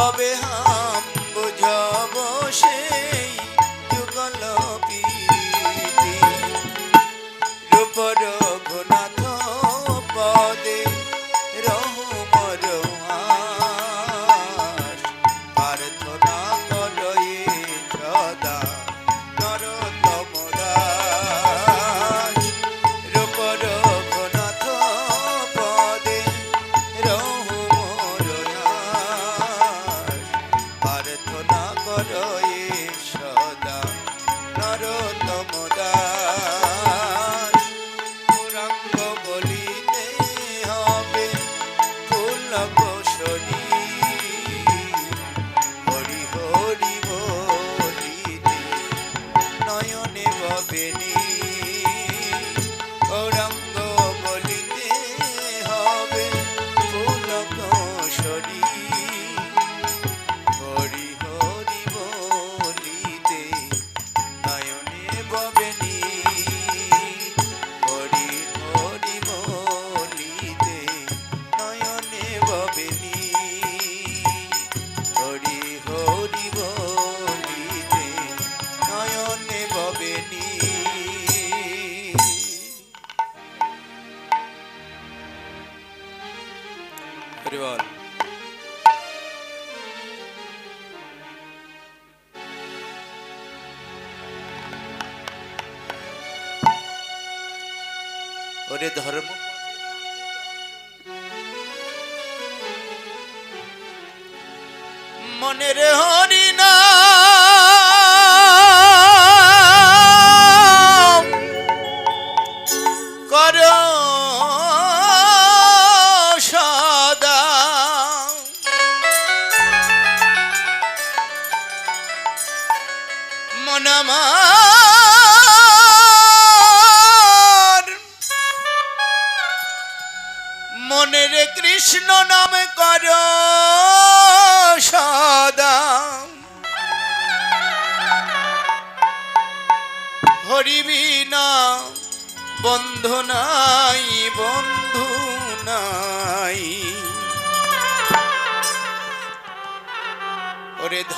কবে হাম করো રે ધર્મ? મને રે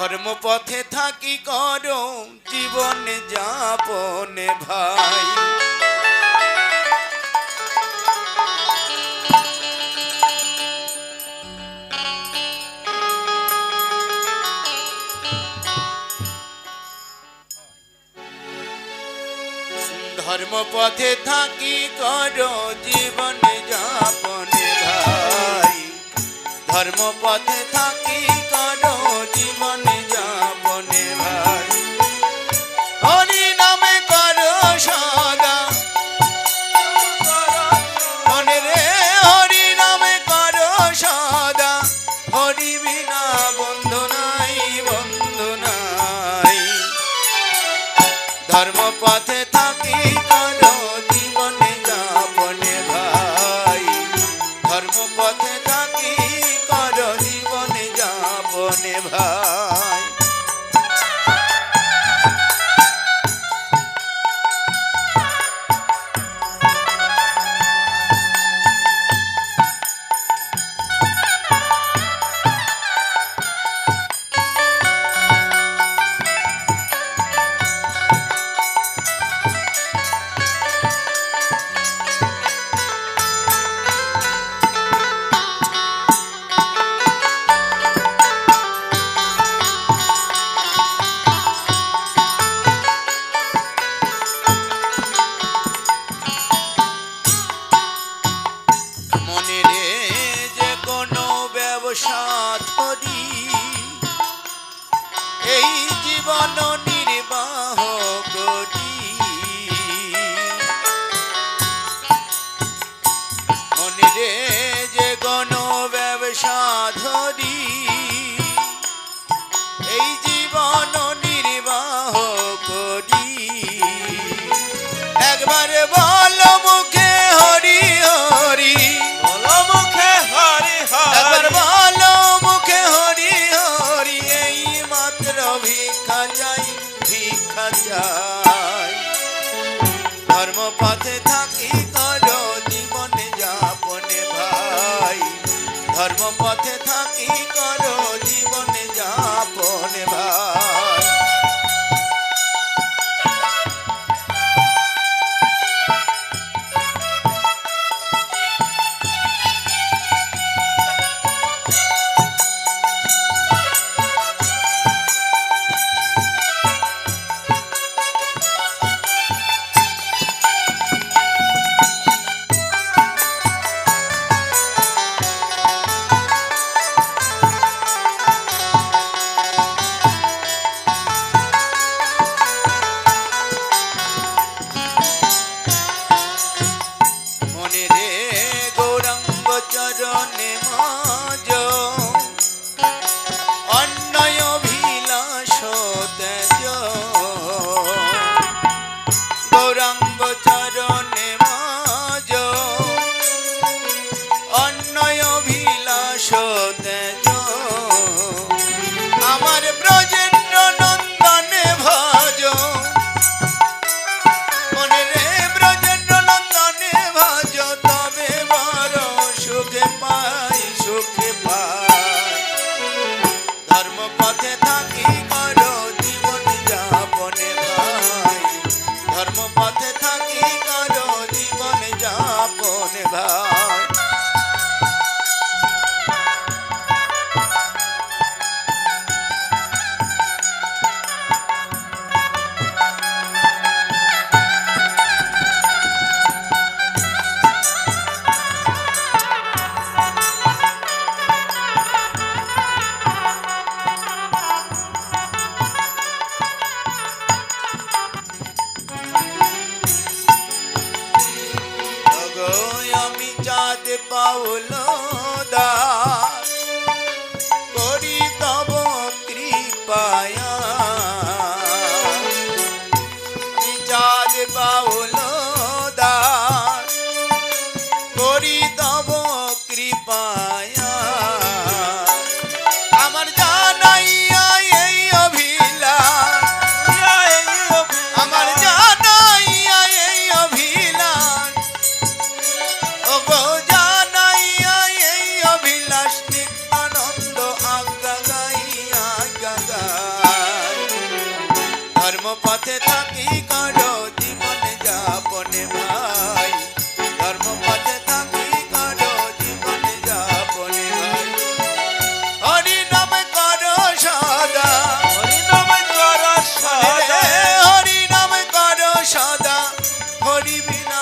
ধর্ম পথে থাকি কর, জীবন যাপনে ভাই। ধর্ম পথে থাকি কর, জীবন যাপনে ভাই। ধর্ম পথে থাকি সৎ করি। এই জীবন নির্বাহ বলো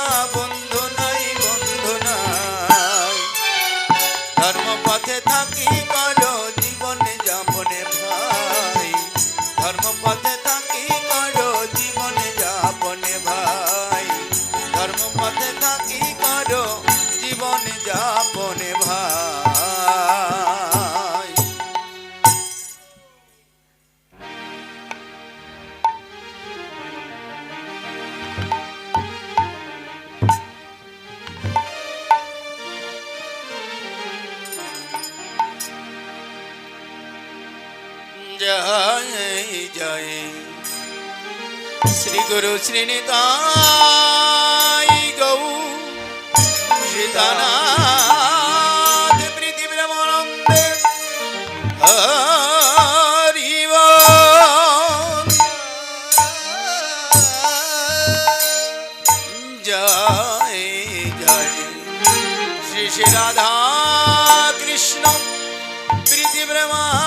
ಶ್ರೀರಾಮ জয় জয় শ্রী গুরু শ্রীনিতাই গৌ সীতানা श्री श्री राधा कृष्ण प्रीति ब्रह्मा